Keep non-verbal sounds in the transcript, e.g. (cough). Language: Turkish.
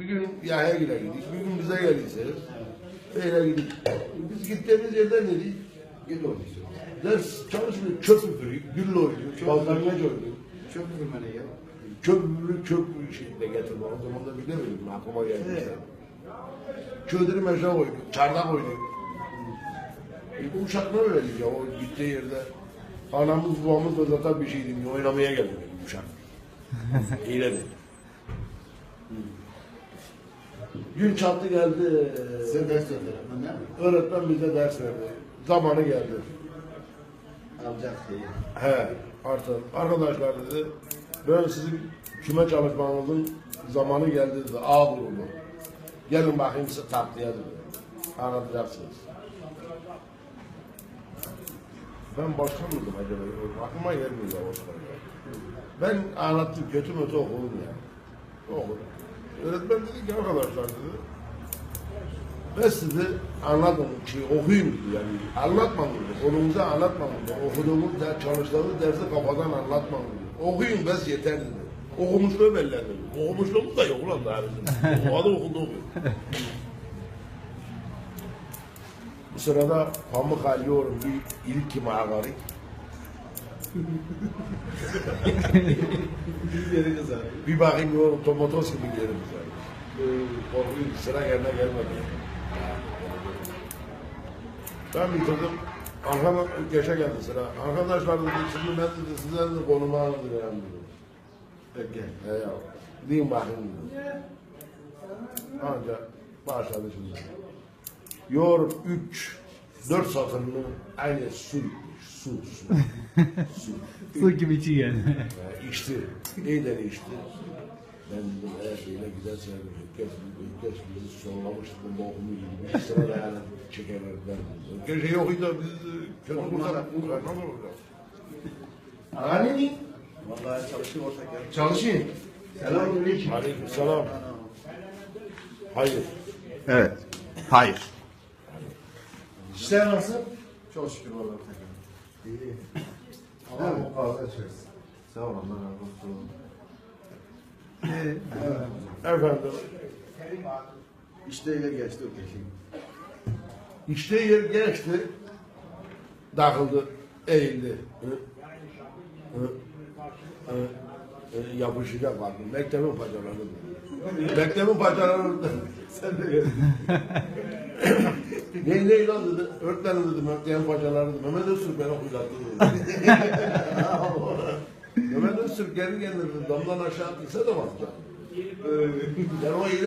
Bir gün Yahya Gül'e gidik, bir gün bize gelirsiniz. Öyle gidik. Biz gittiğimiz yerden dedik, Gül olmuş. ders çalışmıyor, çöp üfürüyor, gülle oynuyor, balkangaç oynuyor. Çok üzülmene ya. Köprü köprü şeyinde getirme. O zaman da bilemiyordum, aklıma geldi. Evet. Çödürü meşe oynuyor, çardak oynuyor. E, bu uşaklar öyle ya, o gittiği yerde. Anamız babamız da zaten bir şey demiyor, oynamaya geldi benim uşak. (laughs) İyileri. Gün çattı geldi. Sen ders öğretmen değil mi? Öğretmen bize ders verdi. Zamanı geldi. Alacak şeyi. He, artık arkadaşlar dedi, ben sizin küme çalışmanızın zamanı geldi dedi, A grubu. Gelin bakayım size tatlıya dedi. Anlatacaksınız. Ben başka mıydım acaba? Aklıma gelmiyor sırada. Ben anlattım, kötü mötü okudum ya. Okudum. Öğretmen dedi ki arkadaşlar dedi, ben sizi anlatmam, şey, okuyun dedi yani. Anlatmam dedi. Konunuzu anlatmam dedi. Okuduğumuz, ders, çalıştığımız dersi kafadan anlatmam dedi. Okuyun bes yeter dedi. Okumuşluğu belli dedi. Okumuşluğumuz da yok ulan daha bizim. O adam okundu okuyor. Bu sırada pamuk alıyorum bir ilk mağarayı. Bir yeri kızar. Bir bakayım diyorum tomatos gibi yerim zaten. Korkuyum sıra yerine gelmedi. Ben bitirdim. Arkama geçe geldi sıra. Arkadaşlar dedi şimdi ben dedi size dedi konumu anlatacağım dedi. Peki. He ya. Deyin bakayım dedi. Anca başladı şimdi. Yor üç, dört satırını aynı su, su, su, su. (laughs) Su gibi içi yani. Ya (laughs) içti. Neyden içti? Ben dedim eğer şeyle giderse geç, geç bizi sonlamıştı bu bokumu gibi. Bir sıra da yani çekerler ben. Gece yok idi biz kötü kurtar. Ne olur Hani? Vallahi çalışıyor ortak ya. Çalışayım. Selamünaleyküm. Aleyküm selam. Hayır. Evet. Hayır. İşler nasıl? Çok şükür vallahi. İyi. Allah Evet. fazla içeriz. Sağ ol Allah razı olsun. Efendim. İşte ile geçti o kesin. İşte yer geçti. Dağıldı. Eğildi. Hı? Hı? Hı? Hı? Yapışacak vardı. Mektebin paçalarını. Mektebin paçalarını. Sen de (laughs) gel. ne ne lan dedi. Öğretmenim dedi. Mektebin paçalarını. Mehmet Öztürk beni okuyacaktı dedi. (laughs) Mehmet Öztürk geri gelirdi. Damdan aşağı atılsa da bakacak. Yani o